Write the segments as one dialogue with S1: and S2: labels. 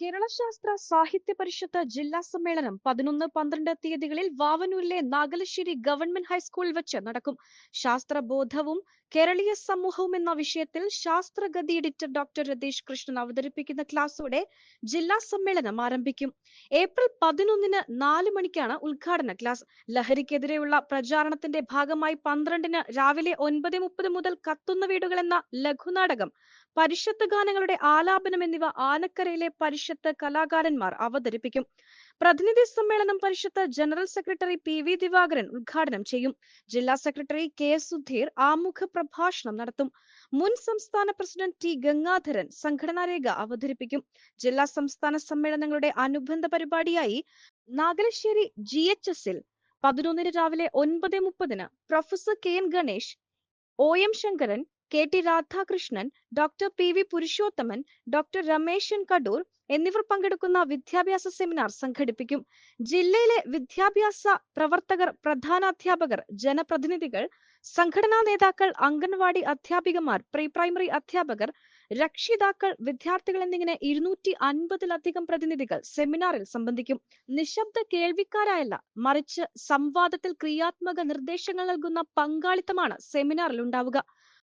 S1: കേരള ശാസ്ത്ര സാഹിത്യ പരിഷത്ത് ജില്ലാ സമ്മേളനം പതിനൊന്ന് പന്ത്രണ്ട് തീയതികളിൽ വാവനൂരിലെ നാഗലശ്ശേരി ഗവൺമെന്റ് ഹൈസ്കൂളിൽ വെച്ച് നടക്കും. ശാസ്ത്രബോധവും കേരളീയ സമൂഹവും എന്ന വിഷയത്തിൽ ശാസ്ത്രഗതി എഡിറ്റർ ഡോക്ടർ രതീഷ് കൃഷ്ണൻ അവതരിപ്പിക്കുന്ന ക്ലാസ്സോടെ ജില്ലാ സമ്മേളനം ആരംഭിക്കും. ഏപ്രിൽ പതിനൊന്നിന് നാല് മണിക്കാണ് ഉദ്ഘാടന ക്ലാസ്. ലഹരിക്കെതിരെയുള്ള പ്രചാരണത്തിന്റെ ഭാഗമായി പന്ത്രണ്ടിന് രാവിലെ ഒൻപത് മുപ്പത് മുതൽ കത്തുന്ന വീടുകൾ എന്ന ലഘുനാടകം പരിഷത്ത് ഗാനങ്ങളുടെ ആലാപനം എന്നിവ ആനക്കരയിലെ പരിഷത്ത് കലാകാരന്മാർ അവതരിപ്പിക്കും. പ്രതിനിധി സമ്മേളനം Parishad general secretary P V Divakaran ഉദ്ഘാടനം ചെയ്യും. ജില്ലാ സെക്രട്ടറി കെ സുധീർ ആമുഖ പ്രഭാഷണം നടത്തും. മുൻ സംസ്ഥാന പ്രസിഡന്റ് ടി ഗംഗാധരൻ സംഘടനാ രേഖ അവതരിപ്പിക്കും. ജില്ലാ സംസ്ഥാന സമ്മേളനങ്ങളുടെ അനുബന്ധ പരിപാടിയായി നാഗലശ്ശേരി ജി എച്ച് എസിൽ പതിനൊന്നിന് രാവിലെ ഒൻപത് മുപ്പതിന് professor K N Ganesh O M Sankaran K T Radhakrishnan doctor P V Purushothaman doctor Rameshan Kadur എന്നിവർ പങ്കെടുക്കുന്ന വിദ്യാഭ്യാസ സെമിനാർ സംഘടിപ്പിക്കും. ജില്ലയിലെ വിദ്യാഭ്യാസ പ്രവർത്തകർ പ്രധാനാധ്യാപകർ ജനപ്രതിനിധികൾ സംഘടനാ നേതാക്കൾ അംഗൻവാടി അധ്യാപികമാർ പ്രീ പ്രൈമറി അധ്യാപകർ രക്ഷിതാക്കൾ വിദ്യാർത്ഥികൾ എന്നിങ്ങനെ ഇരുന്നൂറ്റി അൻപതിലധികം പ്രതിനിധികൾ സെമിനാറിൽ സംബന്ധിക്കും. നിശബ്ദ കേൾവിക്കാരായല്ല മറിച്ച് സംവാദത്തിൽ ക്രിയാത്മക നിർദ്ദേശങ്ങൾ നൽകുന്ന പങ്കാളിത്തമാണ് സെമിനാറിൽ ഉണ്ടാവുക.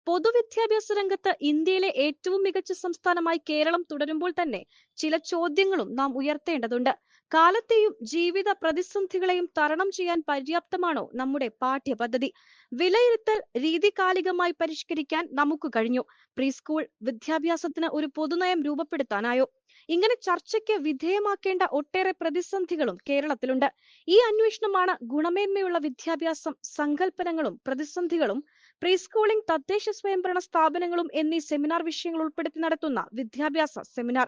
S1: പൊതുവിദ്യാഭ്യാസ രംഗത്ത് ഇന്ത്യയിലെ ഏറ്റവും മികച്ച സംസ്ഥാനമായി കേരളം തുടരുമ്പോൾ തന്നെ ചില ചോദ്യങ്ങളും നാം ഉയർത്തേണ്ടതുണ്ട്. കാലത്തെയും ജീവിത പ്രതിസന്ധികളെയും തരണം ചെയ്യാൻ പര്യാപ്തമാണോ നമ്മുടെ പാഠ്യപദ്ധതി? വിലയിരുത്തൽ രീതികാലികമായി പരിഷ്കരിക്കാൻ നമുക്ക് കഴിഞ്ഞു. പ്രീ സ്കൂൾ വിദ്യാഭ്യാസത്തിന് ഒരു പൊതുനയം രൂപപ്പെടുത്താനായോ? ഇങ്ങനെ ചർച്ചയ്ക്ക് വിധേയമാക്കേണ്ട ഒട്ടേറെ പ്രതിസന്ധികളും കേരളത്തിലുണ്ട്. ഈ അന്വേഷണമാണ് ഗുണമേന്മയുള്ള വിദ്യാഭ്യാസം സങ്കല്പനങ്ങളും പ്രതിസന്ധികളും പ്രീ സ്കൂളിംഗ് തദ്ദേശ സ്വയംഭരണ സ്ഥാപനങ്ങളും എന്നീ സെമിനാർ വിഷയങ്ങൾ ഉൾപ്പെടുത്തി നടത്തുന്ന വിദ്യാഭ്യാസ സെമിനാർ.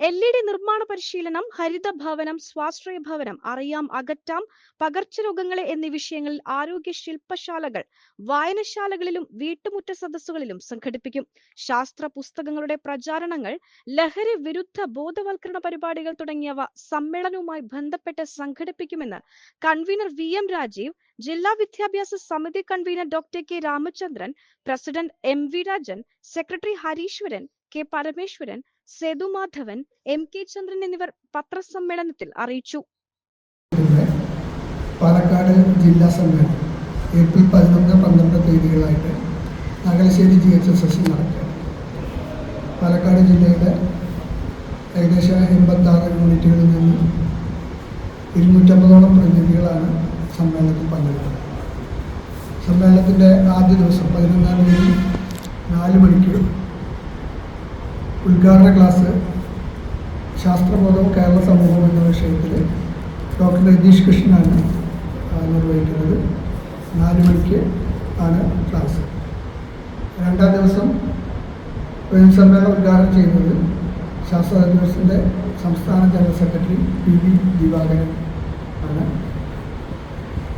S1: എൽ ഇ ഡി നിർമ്മാണ പരിശീലനം ഹരിത ഭവനം സ്വാശ്രയ ഭവനം അറിയാം അകറ്റാം പകർച്ചരോഗങ്ങളെ എന്നീ വിഷയങ്ങളിൽ ആരോഗ്യ ശില്പശാലകൾ വായനശാലകളിലും വീട്ടുമുറ്റ സദസ്സുകളിലും സംഘടിപ്പിക്കും. ശാസ്ത്ര പുസ്തകങ്ങളുടെ പ്രചാരണങ്ങൾ ലഹരി വിരുദ്ധ ബോധവൽക്കരണ പരിപാടികൾ തുടങ്ങിയവ സമ്മേളനവുമായി ബന്ധപ്പെട്ട് സംഘടിപ്പിക്കുമെന്ന് കൺവീനർ വി എം രാജീവ് ജില്ലാ വിദ്യാഭ്യാസ സമിതി convener doctor K Ramachandran president M V Rajan secretary Hareeswaran K Parameswaran Sethu Madhavan M K Chandran എന്നിവർ പത്രസമ്മേളനത്തിൽ അറിയിച്ചു.
S2: പാലക്കാട് ജില്ലാ സമ്മേളനം ഏപ്രിൽ പതിനൊന്ന് പന്ത്രണ്ട് തീയതികളായിട്ട് Akalassery G H S S നടക്കുക. പാലക്കാട് ജില്ലയുടെ ഏകദേശം എൺപത്താറ് യൂണിറ്റുകളിൽ നിന്ന് ഇരുന്നൂറ്റമ്പതോളം പ്രതിനിധികളാണ് സമ്മേളനത്തിൽ പങ്കെടുക്കുന്നത് സമ്മേളനത്തിന്റെ ആദ്യ ദിവസം പതിനൊന്നാം തീയതി നാല് മണിക്ക് ഉദ്ഘാടന ക്ലാസ് ശാസ്ത്രബോധവും കേരള സമൂഹം എന്ന വിഷയത്തിൽ ഡോക്ടർ രതീഷ് കൃഷ്ണനാണ് നിർവഹിക്കുന്നത്. നാല് മണിക്ക് ആണ് ക്ലാസ്. രണ്ടാം ദിവസം സ്വയം സമ്മേളനം ഉദ്ഘാടനം ചെയ്യുന്നത് ശാസ്ത്ര ദിവസത്തിന്റെ സംസ്ഥാന general secretary P V Divakaran ആണ്.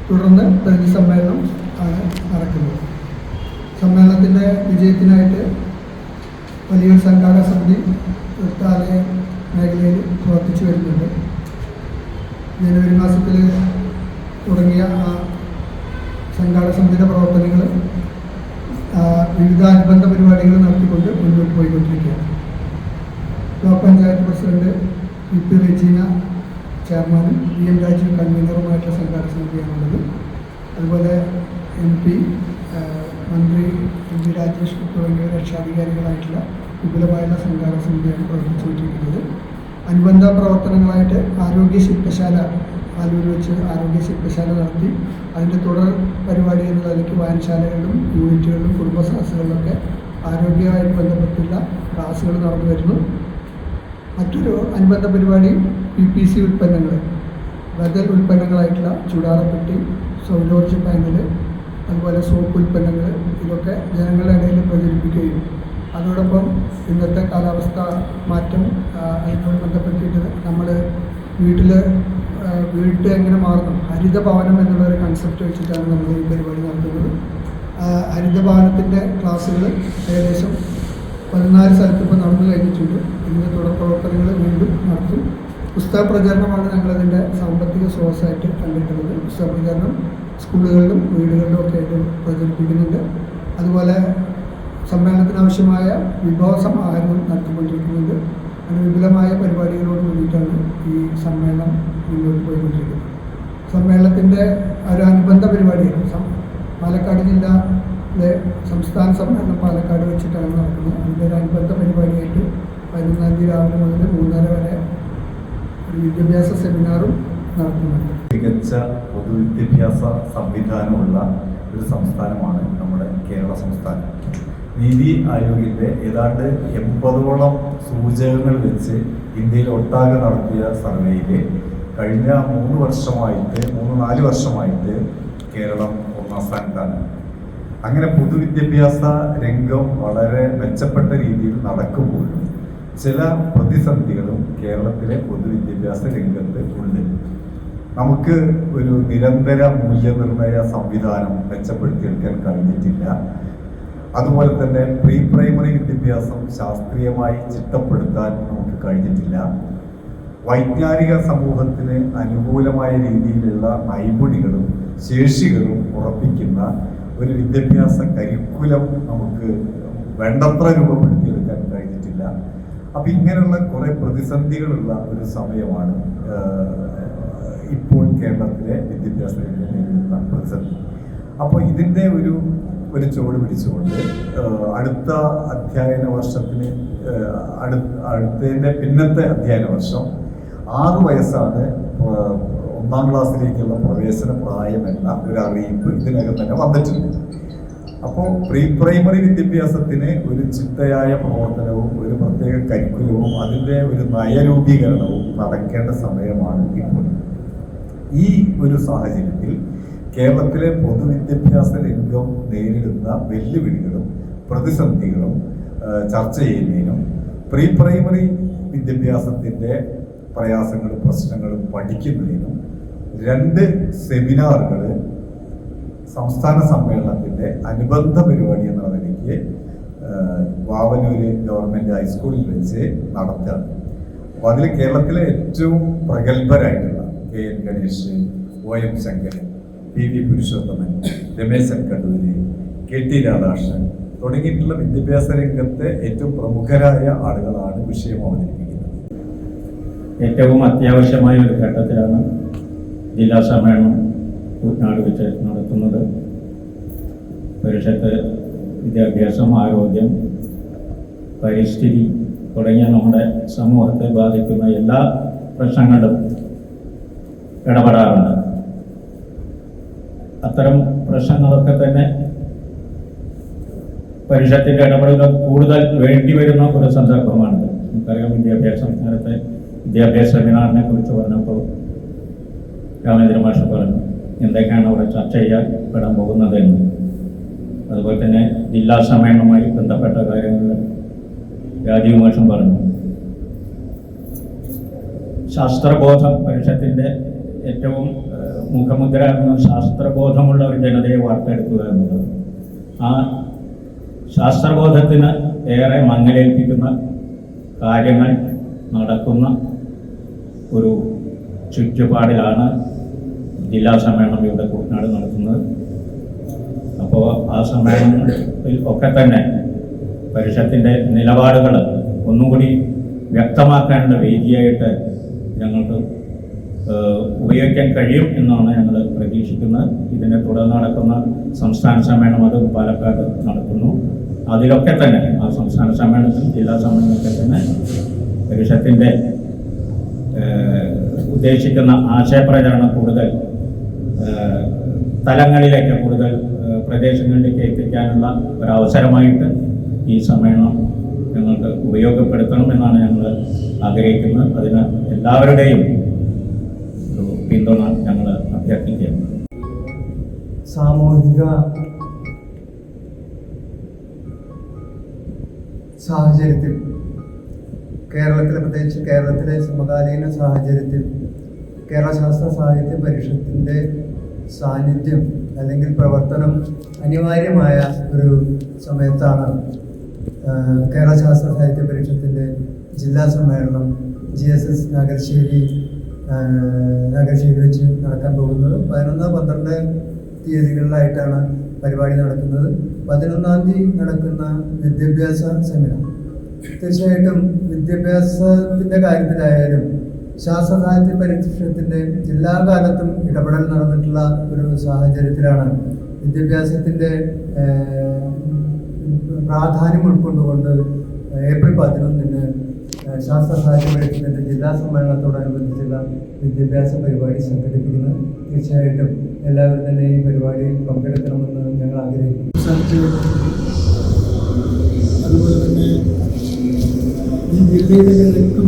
S2: തുടർന്ന് പ്രതിനിധി സമ്മേളനം ആണ് നടക്കുന്നത്. സമ്മേളനത്തിന്റെ വിജയത്തിനായിട്ട് വലിയൊരു സംഘാടക സമിതി വൃത്താലയ മേഖലയിൽ പ്രവർത്തിച്ചു വരുന്നുണ്ട്. ജനുവരി മാസത്തിൽ തുടങ്ങിയ ആ സംഘാടക സമിതിയുടെ പ്രവർത്തനങ്ങൾ വിവിധ അനുബന്ധ പരിപാടികൾ നടത്തിക്കൊണ്ട് മുന്നോട്ട് പോയിക്കൊണ്ടിരിക്കുകയാണ്. Block panchayat president V P Regina ചെയർമാനും വി എം രാജീവ് കൺവീനറുമായിട്ടുള്ള സംഘാടക സമിതിയാണുള്ളത്. അതുപോലെ എം പി മന്ത്രി എം ജി രാജേഷ് തുടങ്ങിയ രക്ഷാധികാരികളായിട്ടുള്ള വിപുലമായുള്ള സംഘാടക സമിതിയാണ് പ്രവർത്തിച്ചുകൊണ്ടിരിക്കുന്നത്. അനുബന്ധ പ്രവർത്തനങ്ങളായിട്ട് ആരോഗ്യ ശില്പശാല ആലൂർ വെച്ച് ആരോഗ്യ ശില്പശാല നടത്തി അതിന്റെ തുടർ പരിപാടി എന്ന നിലയ്ക്ക് വായനശാലകളിലും യൂണിറ്റുകളിലും കുടുംബ സദസ്സുകളിലൊക്കെ ആരോഗ്യവുമായിട്ട് ബന്ധപ്പെട്ടുള്ള ക്ലാസ്സുകൾ നടന്നു വരുന്നു. മറ്റൊരു അനുബന്ധ പരിപാടി പി പി സി ഉൽപ്പന്നങ്ങൾ ബദൽ ഉൽപ്പന്നങ്ങളായിട്ടുള്ള ചുടാറപ്പെട്ടി സൗരോർജ പാനൽ അതുപോലെ സോപ്പ് ഉൽപ്പന്നങ്ങൾ ഇതൊക്കെ ജനങ്ങളുടെ ഇടയിൽ പ്രചരിപ്പിക്കുകയും അതോടൊപ്പം ഇന്നത്തെ കാലാവസ്ഥ മാറ്റം അതിനോട് ബന്ധപ്പെട്ടിട്ട് നമ്മൾ വീട്ടിൽ വീട്ട് എങ്ങനെ മാറണം ഹരിതഭവനം എന്നുള്ള ഒരു കൺസെപ്റ്റ് വെച്ചിട്ടാണ് നമ്മൾ ഈ പരിപാടി നടത്തുന്നത്. ഹരിതഭവനത്തിന്റെ ഹരിത ഭവനത്തിന്റെ ക്ലാസ്സുകൾ ഏകദേശം പതിനാല് സ്ഥലത്ത് ഇപ്പോൾ നടന്നു കഴിഞ്ഞിട്ടുണ്ട്. ഇതിന്റെ തുടർ പ്രവർത്തനങ്ങൾ വീണ്ടും നടത്തും. പുസ്തക പ്രചരണമാണ് ഞങ്ങളതിന്റെ സാമ്പത്തിക സ്രോതസ്സായിട്ട് കണ്ടിട്ടുള്ളത്. പുസ്തക പ്രചരണം സ്കൂളുകളിലും വീടുകളിലും ഒക്കെ ആയിട്ട് പ്രചരിപ്പിക്കുന്നുണ്ട്. അതുപോലെ സമ്മേളനത്തിനാവശ്യമായ വിഭവ സമാഹാരങ്ങൾ നടത്തിക്കൊണ്ടിരിക്കുന്നുണ്ട്. അങ്ങനെ വിപുലമായ പരിപാടികളോട് കൂടിയിട്ടാണ് ഈ സമ്മേളനം മുന്നോട്ട് പോയിക്കൊണ്ടിരിക്കുന്നത്. സമ്മേളനത്തിന്റെ ഒരു അനുബന്ധ പരിപാടിയാണ്. പാലക്കാട് ജില്ലയിലെ സംസ്ഥാന സമ്മേളനം പാലക്കാട് വെച്ചിട്ടാണ് നടക്കുന്നത്. അതിന്റെ ഒരു അനുബന്ധ പരിപാടിയായിട്ട് പതിനൊന്നാം തീയതി രാവിലെ മുതൽ മൂന്നര വരെ ഒരു വിദ്യാഭ്യാസ സെമിനാറും നടത്തുന്നുണ്ട്
S3: മികച്ച പൊതുവിദ്യാഭ്യാസ സംവിധാനമുള്ള ഒരു സംസ്ഥാനമാണ് നമ്മുടെ കേരള സംസ്ഥാനം. നീതി ആയോഗിന്റെ ഏതാണ്ട് എൺപതോളം സൂചകങ്ങൾ വെച്ച് ഇന്ത്യയിൽ ഒട്ടാകെ നടത്തിയ സർവേയിൽ കഴിഞ്ഞ മൂന്ന് വർഷമായിട്ട് മൂന്ന് നാല് വർഷമായിട്ട് കേരളം ഒന്നാം സ്ഥാനത്താണ്. അങ്ങനെ പൊതുവിദ്യാഭ്യാസ രംഗം വളരെ മെച്ചപ്പെട്ട രീതിയിൽ നടക്കുമ്പോഴും ചില പ്രതിസന്ധികളും കേരളത്തിലെ പൊതുവിദ്യാഭ്യാസ രംഗത്ത് ഉണ്ട്. നമുക്ക് ഒരു നിരന്തര മൂല്യനിർണയ സംവിധാനം മെച്ചപ്പെടുത്തിയെടുക്കാൻ കഴിഞ്ഞിട്ടില്ല. അതുപോലെ തന്നെ പ്രീ പ്രൈമറി വിദ്യാഭ്യാസം ശാസ്ത്രീയമായി ചിട്ടപ്പെടുത്താൻ നമുക്ക് കഴിഞ്ഞിട്ടില്ല. വൈജ്ഞാനിക സമൂഹത്തിന് അനുകൂലമായ രീതിയിലുള്ള നൈപുണികളും ശേഷികളും ഉറപ്പിക്കുന്ന ഒരു വിദ്യാഭ്യാസ കരിക്കുലം നമുക്ക് വേണ്ടത്ര രൂപപ്പെടുത്തിയെടുക്കാൻ കഴിഞ്ഞിട്ടില്ല. അപ്പം ഇങ്ങനെയുള്ള കുറേ പ്രതിസന്ധികളുള്ള ഒരു സമയമാണ് ഇപ്പോൾ കേരളത്തിലെ വിദ്യാഭ്യാസ രംഗം പ്രതിസന്ധി. അപ്പോൾ ഇതിന്റെ ഒരു ഒരു ചുവട് പിടിച്ചുകൊണ്ട് അടുത്ത അധ്യയന വർഷത്തിന് അടു അടുത്തതിന്റെ പിന്നത്തെ അധ്യയന വർഷം ആറ് വയസ്സാണ് ഒന്നാം ക്ലാസ്സിലേക്കുള്ള പ്രവേശന പ്രായമെന്ന ഒരു അറിയിപ്പ് ഇതിനകം തന്നെ വന്നിട്ടുണ്ട്. അപ്പോൾ പ്രീ പ്രൈമറി വിദ്യാഭ്യാസത്തിന് ഒരു ചിട്ടയായ പ്രവർത്തനവും ഒരു പ്രത്യേക കരിക്കുലവും അതിന്റെ ഒരു നയരൂപീകരണവും നടക്കേണ്ട സമയമാണ് ഇപ്പോൾ. ഈ ഒരു സാഹചര്യത്തിൽ കേരളത്തിലെ പൊതുവിദ്യാഭ്യാസ രംഗം നേരിടുന്ന വെല്ലുവിളികളും പ്രതിസന്ധികളും ചർച്ച ചെയ്യുന്നതിനും പ്രീ പ്രൈമറി വിദ്യാഭ്യാസത്തിന്റെ പ്രയാസങ്ങളും പ്രശ്നങ്ങളും പഠിക്കുന്നതിനും രണ്ട് സെമിനാറുകൾ സംസ്ഥാന സമ്മേളനത്തിന്റെ അനുബന്ധ പരിപാടി എന്ന നിലയ്ക്ക് വാവനൂര് ഗവൺമെന്റ് ഹൈസ്കൂളിൽ വെച്ച് നടത്തുകയാണ്. അപ്പോൾ അതിൽ കേരളത്തിലെ ഏറ്റവും പ്രഗത്ഭരായിട്ടുള്ള K N Ganesh O M Sankaran P V Purushothaman Rameshan കടൂരി K T Radhakrishnan തുടങ്ങിയിട്ടുള്ള വിദ്യാഭ്യാസ രംഗത്തെ ഏറ്റവും പ്രമുഖരായ ആളുകളാണ് വിഷയം അവതരിപ്പിക്കുന്നത്.
S4: ഏറ്റവും അത്യാവശ്യമായ ഒരു ഘട്ടത്തിലാണ് ജില്ലാ സമ്മേളനം കുട്ടനാട് വെച്ച് നടത്തുന്നത് പരിഷത്ത് വിദ്യാഭ്യാസം ആരോഗ്യം പരിസ്ഥിതി തുടങ്ങിയ നമ്മുടെ സമൂഹത്തെ ബാധിക്കുന്ന എല്ലാ പ്രശ്നങ്ങളിലും ഇടപെടാറുണ്ട്. അത്തരം പ്രശ്നങ്ങളൊക്കെ തന്നെ പരിഷത്തിന്റെ ഇടപെടലുകൾ കൂടുതൽ വേണ്ടി വരുന്ന ഒരു സന്ദർഭമാണിത്. നമുക്കറിയാം വിദ്യാഭ്യാസം നേരത്തെ വിദ്യാഭ്യാസ സെമിനാറിനെ കുറിച്ച് പറഞ്ഞപ്പോൾ രാമേന്ദ്ര മാഷ് പറഞ്ഞു എന്തൊക്കെയാണ് അവിടെ ചർച്ച ചെയ്യാൻ പെടാൻ പോകുന്നത് എന്ന്? അതുപോലെ തന്നെ ജില്ലാ സമ്മേളനവുമായി ബന്ധപ്പെട്ട കാര്യങ്ങൾ രാജീവ് മാഷും പറഞ്ഞു. ശാസ്ത്രബോധം പരിഷത്തിന്റെ ഏറ്റവും മുഖമുദ്ര ശാസ്ത്രബോധമുള്ള ഒരു ജനതയെ വാർത്തെടുക്കുക എന്നുള്ളത്. ആ ശാസ്ത്രബോധത്തിന് ഏറെ മങ്ങലേൽപ്പിക്കുന്ന കാര്യങ്ങൾ നടക്കുന്ന ഒരു ചുറ്റുപാടിലാണ് ജില്ലാ സമ്മേളനം ഇവിടെ കുട്ടനാട് നടത്തുന്നത്. അപ്പോൾ ആ സമ്മേളനത്തിൽ ഒക്കെ തന്നെ പരിഷത്തിന്റെ നിലപാടുകൾ ഒന്നുകൂടി വ്യക്തമാക്കേണ്ട വേദിയായിട്ട് ഞങ്ങൾക്ക് ഉപയോഗിക്കാൻ കഴിയും എന്നാണ് ഞങ്ങൾ പ്രതീക്ഷിക്കുന്നത്. ഇതിനെ തുടർന്ന് നടക്കുന്ന സംസ്ഥാന സമ്മേളനം അത് പാലക്കാട് നടക്കുന്നു അതിലൊക്കെ തന്നെ ആ സംസ്ഥാന സമ്മേളനത്തിൽ ജില്ലാ സമ്മേളനത്തിൽ തന്നെ പരിഷത്തിന്റെ ഉദ്ദേശിക്കുന്ന ആശയപ്രചരണം കൂടുതൽ തലങ്ങളിലേക്ക് കൂടുതൽ പ്രദേശങ്ങളിലേക്ക് എത്തിക്കാനുള്ള ഒരവസരമായിട്ട് ഈ സമ്മേളനം ഞങ്ങൾക്ക് ഉപയോഗപ്പെടുത്തണം എന്നാണ് ഞങ്ങൾ ആഗ്രഹിക്കുന്നത്. അതിന് എല്ലാവരുടെയും പിന്തുണ ഞങ്ങൾ അഭ്യർത്ഥിക്കുകയാണ്.
S5: സാമൂഹിക സാഹചര്യത്തിൽ കേരളത്തിലെ പ്രത്യേകിച്ച് കേരളത്തിലെ സമകാലീന സാഹചര്യത്തിൽ കേരള ശാസ്ത്ര സാഹിത്യ പരിഷത്തിന്റെ സാന്നിധ്യം അല്ലെങ്കിൽ പ്രവർത്തനം അനിവാര്യമായ ഒരു സമയത്താണ് കേരള ശാസ്ത്ര സാഹിത്യ പരിഷത്തിന്റെ ജില്ലാ സമ്മേളനം G S S Nagarsseri Nagarsseri വെച്ച് നടക്കാൻ പോകുന്നത്. പതിനൊന്ന് പന്ത്രണ്ട് തീയതികളിലായിട്ടാണ് പരിപാടി നടക്കുന്നത്. പതിനൊന്നാം തീയതി നടക്കുന്ന വിദ്യാഭ്യാസ സെമിനാർ. തീർച്ചയായിട്ടും വിദ്യാഭ്യാസത്തിന്റെ കാര്യത്തിലായാലും ശാസ്ത്ര സാഹിത്യ പരിഷത്തിന്റെ എല്ലാ കാലത്തും ഇടപെടൽ നടന്നിട്ടുള്ള ഒരു സാഹചര്യത്തിലാണ് വിദ്യാഭ്യാസത്തിന്റെ പ്രാധാന്യം ഉൾക്കൊണ്ടുകൊണ്ട് ഏപ്രിൽ പതിനൊന്നിന് ശാസ്ത്ര സാഹിത്യ ജില്ലാ സമ്മേളനത്തോടനുബന്ധിച്ചുള്ള വിദ്യാഭ്യാസ പരിപാടി സംഘടിപ്പിക്കുന്നത് തീർച്ചയായിട്ടും എല്ലാവരും തന്നെ ഈ പരിപാടിയിൽ പങ്കെടുക്കണമെന്ന് ഞങ്ങൾ ആഗ്രഹിക്കുന്നു.
S6: അതുപോലെ തന്നെ ഈ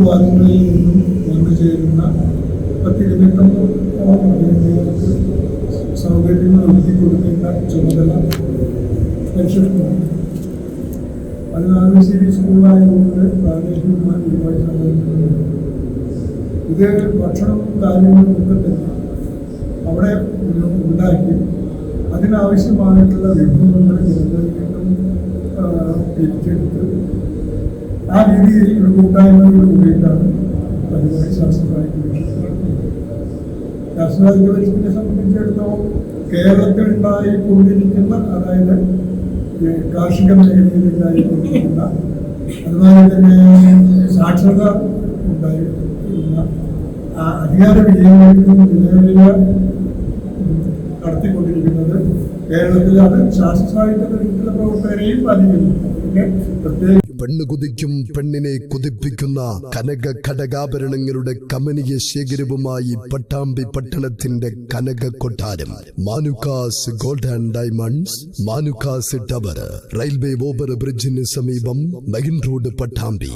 S6: ഭാഗങ്ങളിൽ നിന്നും വന്നു ചേരുന്ന വിദ്യാർത്ഥികൾക്ക് സൗകര്യങ്ങൾ ഒരുക്കി കൊടുക്കേണ്ട ചുമതല ലക്ഷ്യമാണ് പതിനാല് ശരി സ്കൂളായതുകൊണ്ട് പ്രാദേശികമായി ഒരുപാട് സൗകര്യങ്ങളുണ്ട് ഇത് ഭക്ഷണവും കാര്യങ്ങളും ഒക്കെ തന്നെ അവിടെ ഉണ്ടാക്കി. അതിനാവശ്യമായിട്ടുള്ള വിഭവങ്ങൾ ജനങ്ങളിൽ നിന്നും ആ, രീതിയിൽ ഒരു കൂട്ടായ്മയിലൂടെയാണ് പരിപാടി ശാസ്ത്രമായി ശാസ്ത്രസാഹിത്യ പരിഷത്തിനെ സംബന്ധിച്ചിടത്തോളം കേരളത്തിൽ ഉണ്ടായിക്കൊണ്ടിരിക്കുന്ന അതായത് കാർഷിക മേഖലയിൽ ഉണ്ടായിക്കൊണ്ടിരിക്കുന്ന അതുപോലെ തന്നെ സാക്ഷരത ഉണ്ടായിരുന്ന ആ അധികാര വിനിയോഗം നിലവിലെ നടത്തിക്കൊണ്ടിരിക്കുന്നത് കേരളത്തിൽ അത് പരിഷത്തിലെ പ്രവർത്തകരെയും ബാധിക്കുന്നു.
S7: പെണ്ണ് കുതിക്കും പെണ്ണിനെ കുതിപ്പിക്കുന്ന കനക ഘടകാഭരണങ്ങളുടെ കമനീയ ശേഖരവുമായി പട്ടാമ്പി പട്ടണത്തിന്റെ കനക കൊട്ടാരം. Manukkas gold and diamonds Manukkas tower railway over ബ്രിഡ്ജിന് സമീപം മെയിൻ റോഡ് പട്ടാമ്പി.